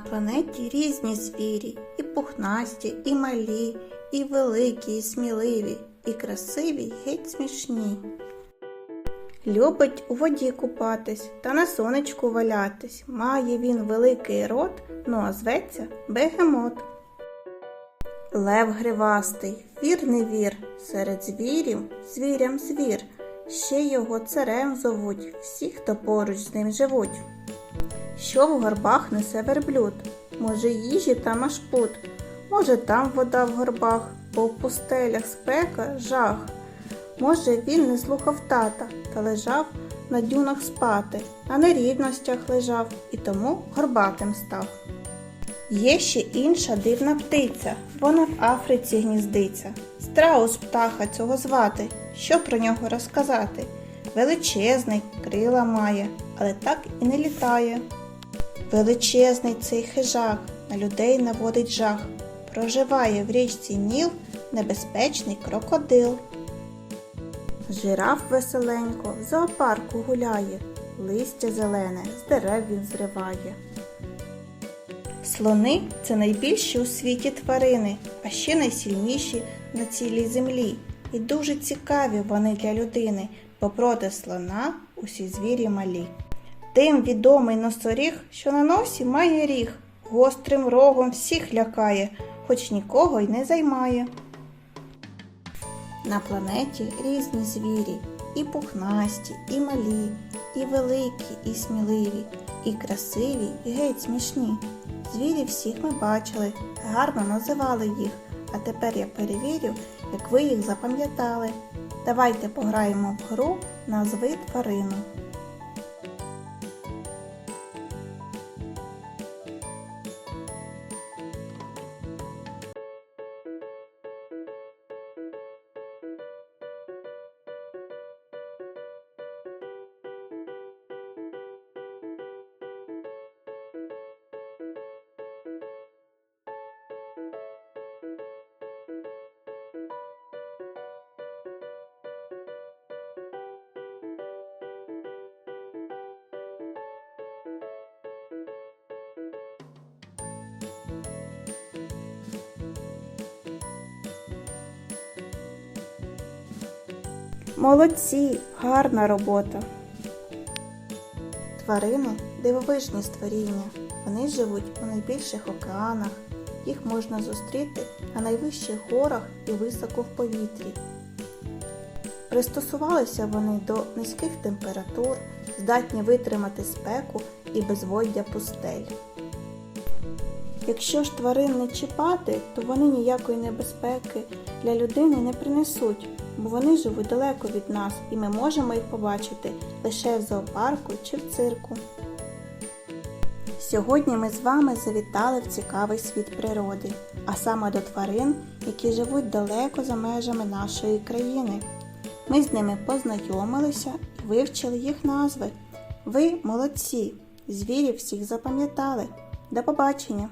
планеті різні звірі, і пухнасті, і малі, і великі, і сміливі, і красиві, й геть смішні. Любить у воді купатись та на сонечку валятись. Має він великий рот, ну а зветься бегемот. Лев гривастий, вір не вір, серед звірів звірям звір. Ще його царем зовуть, всі, хто поруч з ним живуть. Що в горбах несе верблюд? Може, їжі там аж може, там вода в горбах, бо в пустелях спека жах. Може, він не слухав тата та лежав на дюнах спати, а на рівностях лежав і тому горбатим став. Є ще інша дивна птиця, вона в Африці гніздиться. Страус птаха цього звати, що про нього розказати? Величезний, крила має, але так і не літає. Величезний цей хижак, на людей наводить жах. Проживає в річці Ніл небезпечний крокодил. Жираф веселенько в зоопарку гуляє, листя зелене з дерев він зриває. Слони це найбільші у світі тварини, а ще найсильніші на цілій землі. І дуже цікаві вони для людини, бо проти слона усі звірі малі. Тим відомий носоріг, що на носі має ріг, гострим рогом всіх лякає, хоч нікого й не займає. На планеті різні звірі, і пухнасті, і малі, і великі, і сміливі, і красиві, і геть смішні. Звірів всіх ми бачили, гарно називали їх, а тепер я перевірю, як ви їх запам'ятали. Давайте пограємо в гру назви тварину. Молодці, гарна робота. Тварини дивовижні створіння. Вони живуть у найбільших океанах. Їх можна зустріти на найвищих горах і високо в повітрі. Пристосувалися вони до низьких температур, здатні витримати спеку і безводдя пустель. Якщо ж тварин не чіпати, то вони ніякої небезпеки для людини не принесуть, бо вони живуть далеко від нас і ми можемо їх побачити лише в зоопарку чи в цирку. Сьогодні ми з вами завітали в цікавий світ природи, а саме до тварин, які живуть далеко за межами нашої країни. Ми з ними познайомилися і вивчили їх назви. Ви молодці! Звірів всіх запам'ятали. До побачення!